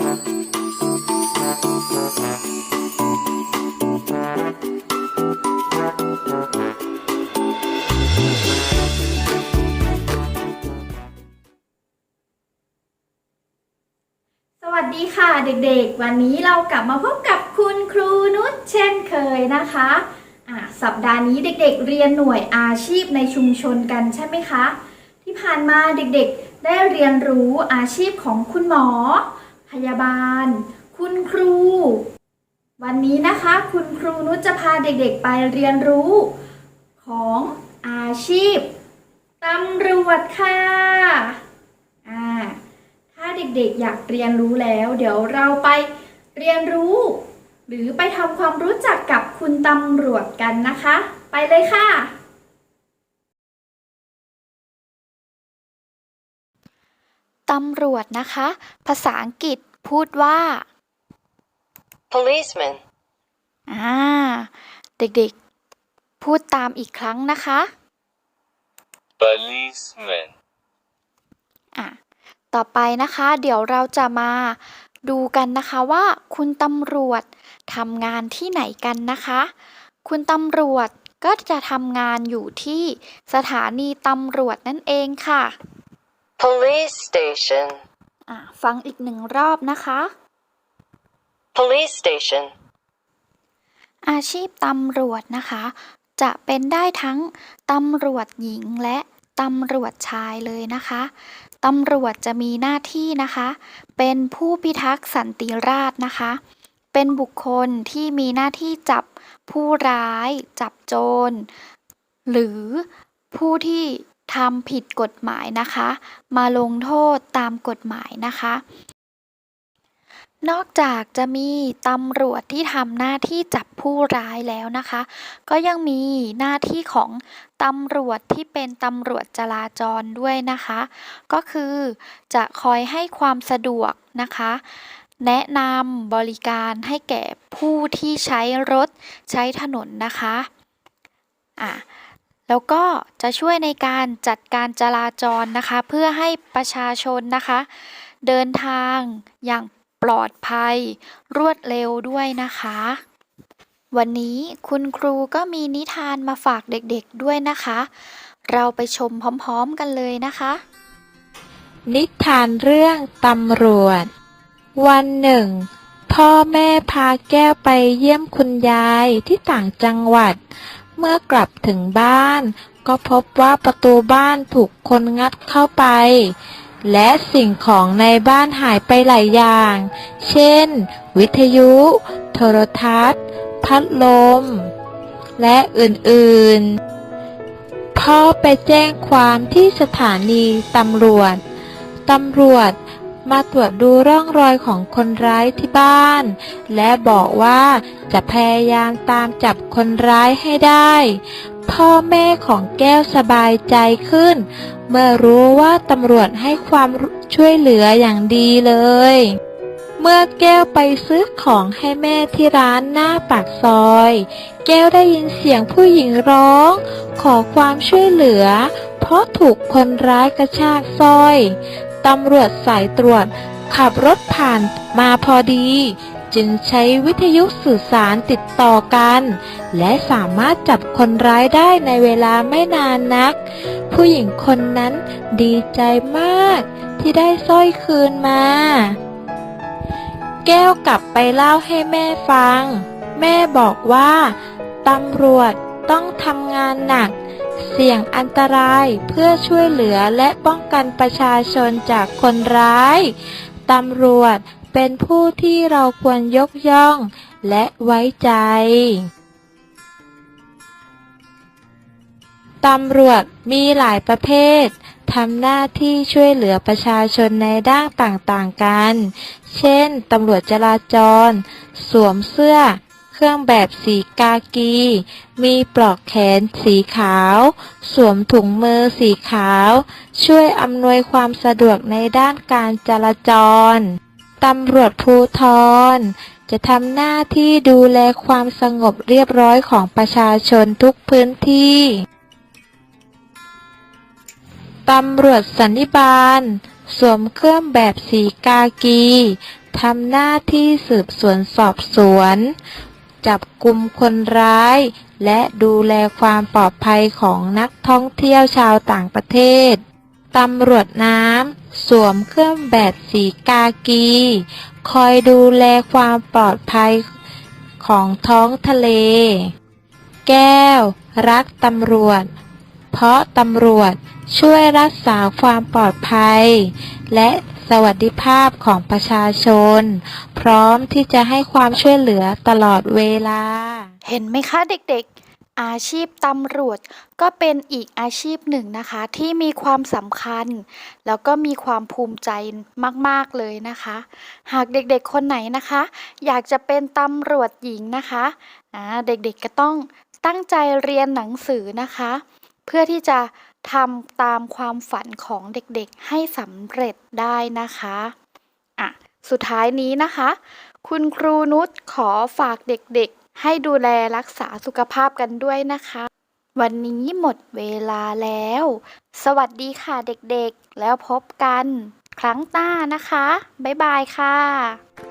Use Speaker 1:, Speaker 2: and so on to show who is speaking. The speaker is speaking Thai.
Speaker 1: สวัสดีค่ะเด็กๆ วันนี้เรากลับมาพบกับคุณครูนุชเช่นเคยนะคะะสัปดาห์นี้เด็กๆ เรียนหน่วยอาชีพในชุมชนกันใช่ไหมคะ ที่ผ่านมาเด็กๆ ได้เรียนรู้อาชีพของคุณหมอ พยาบาล คุณครู วันนี้นะคะ คุณครูนุชจะพาเด็กๆไปเรียนรู้ ของอาชีพตำรวจค่ะอ่าถ้าเด็กๆอยากเรียนรู้แล้ว เดี๋ยวเราไปเรียนรู้ หรือไปทำความรู้จักกับคุณตำรวจกันนะคะ ไปเลยค่ะ
Speaker 2: ตำรวจนะคะ ภาษาอังกฤษพูดว่า
Speaker 3: policeman,
Speaker 2: อ่า เด็กๆ พูดตามอีกครั้งนะคะ
Speaker 4: policeman,
Speaker 2: อะ ต่อไปนะคะ เดี๋ยวเราจะมาดูกันนะคะว่าคุณตำรวจทำงานที่ไหนกันนะคะ คุณตำรวจก็จะทำงานอยู่ที่สถานีตำรวจนั่นเองค่ะ
Speaker 3: police station,
Speaker 2: อะฟังอีกหนึ่งรอบนะคะ
Speaker 3: police station,
Speaker 2: อาชีพตำรวจนะคะ จะเป็นได้ทั้งตำรวจหญิงและตำรวจชายเลยนะคะ ตำรวจจะมีหน้าที่นะคะ เป็นผู้พิทักษ์สันติราษฎร์นะคะ เป็นบุคคลที่มีหน้าที่จับผู้ร้าย จับโจร หรือผู้ที่ ทำผิดกฎหมายนะคะ มาลงโทษตามกฎหมายนะคะ นอกจากจะมีตำรวจที่ทำหน้าที่จับผู้ร้ายแล้วนะคะ ก็ยังมีหน้าที่ของตำรวจที่เป็นตำรวจจราจรด้วยนะคะ ก็คือจะคอยให้ความสะดวกนะคะแนะนำบริการให้แก่ผู้ที่ใช้รถใช้ถนนนะคะ อะ แล้วก็จะช่วยในการจัดการจราจรนะคะ เพื่อให้ประชาชนนะคะ เดินทางอย่างปลอดภัย รวดเร็วด้วยนะคะ วันนี้คุณครูก็มีนิทานมาฝากเด็กๆด้วยนะคะ เราไปชมพร้อมๆกันเลยนะคะ
Speaker 5: นิทานเรื่องตำรวจ วันหนึ่ง พ่อแม่พาแก้วไปเยี่ยมคุณยายที่ต่างจังหวัด เมื่อกลับถึงบ้าน ก็พบว่าประตูบ้านถูกคนงัดเข้าไป และสิ่งของในบ้านหายไปหลายอย่าง เช่น วิทยุ โทรทัศน์ พัดลม และอื่นๆ พ่อไปแจ้งความที่สถานีตำรวจ ตำรวจ มาตรวจดูร่องรอยของคนร้ายที่บ้าน และบอกว่าจะพยายามตามจับคนร้ายให้ได้ พ่อแม่ของแก้วสบายใจขึ้น เมื่อรู้ว่าตำรวจให้ความช่วยเหลืออย่างดีเลย เมื่อแก้วไปซื้อของให้แม่ที่ร้านหน้าปากซอย แก้วได้ยินเสียงผู้หญิงร้อง ขอความช่วยเหลือ เพราะถูกคนร้ายกระชากสร้อย ตำรวจสายตรวจ ขับรถผ่านมาพอดี จึงใช้วิทยุสื่อสารติดต่อกัน และสามารถจับคนร้ายได้ในเวลาไม่นานนัก ผู้หญิงคนนั้นดีใจมากที่ได้สร้อยคืนมา แก้วกลับไปเล่าให้แม่ฟัง แม่บอกว่าตำรวจต้องทำงานหนัก เสี่ยงอันตรายเพื่อช่วยเหลือและป้องกันประชาชนจากคนร้าย ตำรวจเป็นผู้ที่เราควรยกย่องและไว้ใจ ตำรวจมีหลายประเภททำหน้าที่ช่วยเหลือประชาชนในด้านต่างๆกัน เช่น ตำรวจจราจร สวมเสื้อ รื่องแบบสีกากี มีปลอกแขนสีขาว สวมถุงมือสีขาว ช่วยอำนวยความสะดวกในด้านการจราจร ตำรวจภูทรจะทำหน้าที่ดูแลความสงบเรียบร้อยของประชาชนทุกพื้นที่ ตำรวจสันนิบาล สวมเครื่องแบบสีกากีทำหน้าที่สืบสวนสอบสวน จับกลุ่มคนร้าย และดูแลความปลอดภัยของนักท่องเที่ยวชาวต่างประเทศ ตำรวจน้ำ สวมเครื่องแบบสีกากี คอยดูแลความปลอดภัยของท้องทะเล แก้ว รักตำรวจ เพราะตำรวจช่วยรักษาความปลอดภัย และ สวัสดิภาพของประชาชน พร้อมที่จะให้ความช่วยเหลือตลอดเวลา
Speaker 2: เห็นไหมคะเด็กๆ อาชีพตำรวจก็เป็นอีกอาชีพหนึ่งนะคะที่มีความสำคัญ แล้วก็มีความภูมิใจมากๆเลยนะคะ หากเด็กๆคนไหนนะคะ อยากจะเป็นตำรวจหญิงนะคะเด็กๆก็ต้องตั้งใจเรียนหนังสือนะคะ เพื่อที่จะ ทำตามความฝันของเด็กๆให้สำเร็จได้นะคะอะสุดท้ายนี้นะคะ คุณครูนุชขอฝากเด็กๆ ให้ดูแลรักษาสุขภาพกันด้วยนะคะ วันนี้หมดเวลาแล้ว สวัสดีค่ะเด็กๆ แล้วพบกัน ครั้งหน้านะคะ บ๊ายบายค่ะ